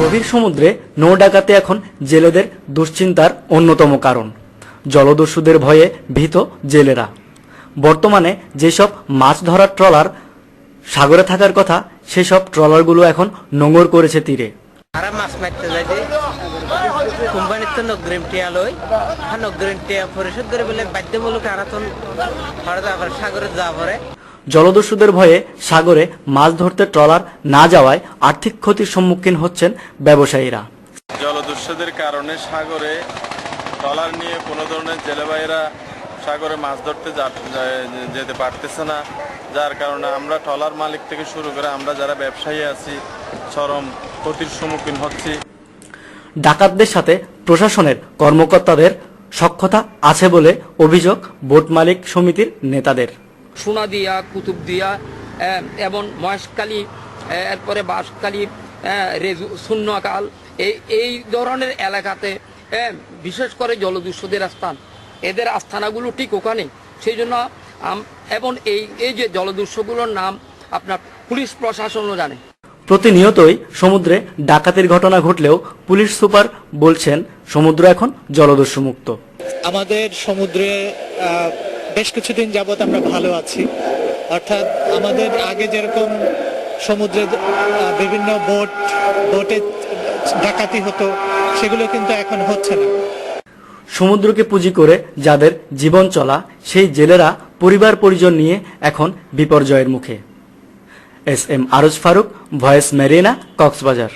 গভীর সমুদ্রে নৌ ডাকাতি এখন জেলেদের দুশ্চিন্তার অন্যতম কারণ। জলদস্যুদের ভয়ে ভীত জেলেরা। বর্তমানে যেসব মাছ ধরার ট্রলার সাগরে থাকার কথা, সেসব ট্রলারগুলো এখন নোঙর করেছে তীরে। আরা মাছ মারতে যায় যে কোম্পানির তো নগ্রিম টিয়া লই নগ্রিম টিয়া পরিশোধ করে বলে বাধ্যমূলক আরা তো আবার সাগরে যাওয়া পরে জলদস্যুদের ভয়ে সাগরে মাছ ধরতে ট্রলার না যাওয়ায় আর্থিক ক্ষতির সম্মুখীন হচ্ছেন ব্যবসায়ীরা। জলদস্যুদের কারণে সাগরে ট্রলার নিয়ে কোনো ধরনের জেলেবাইরা সাগরে মাছ ধরতে যেতে পারতেছে না যার কারণে আমরা ট্রলার মালিক থেকে শুরু করে আমরা যারা ব্যবসায়ী আছি চরম ক্ষতির সম্মুখীন হচ্ছি। ডাকাতদের সাথে প্রশাসনের কর্মকর্তাদের সক্ষতা আছে বলে অভিযোগ বোট মালিক সমিতির নেতাদের। সোনাদিয়া কুতুবদিয়া আহ, এবং মহেশকালী এরপরে বাঁশকালী আহ, রেজু শূন্যকাল এই এই ধরনের এলাকাতে বিশেষ করে জলদস্যুদের স্থান এদের আস্থানাগুলো ঠিক ওখানে সেই জন্য এবং এই এই যে জলদস্যুগুলোর নাম আপনার পুলিশ প্রশাসনও জানে। প্রতিনিয়তই সমুদ্রে ডাকাতির ঘটনা ঘটলেও পুলিশ সুপার বলছেন সমুদ্র এখন জলদস্যু মুক্ত আমাদের সমুদ্রে আহ, বেশ কিছুদিন যাবত আমরা ভালো আছি। অর্থাৎ আমাদের আগে যেরকম সমুদ্রে বিভিন্ন বোট, বোটে ডাকাতি হতো, সেগুলো কিন্তু এখন হচ্ছে না। সমুদ্রকে পুঁজি করে যাদের জীবন চলা, সেই জেলেরা পরিবার পরিজন নিয়ে এখন বিপর্যয়ের মুখে। এস এম আরজ ফারুক, ভয়েস মেরিনা, কক্সবাজার।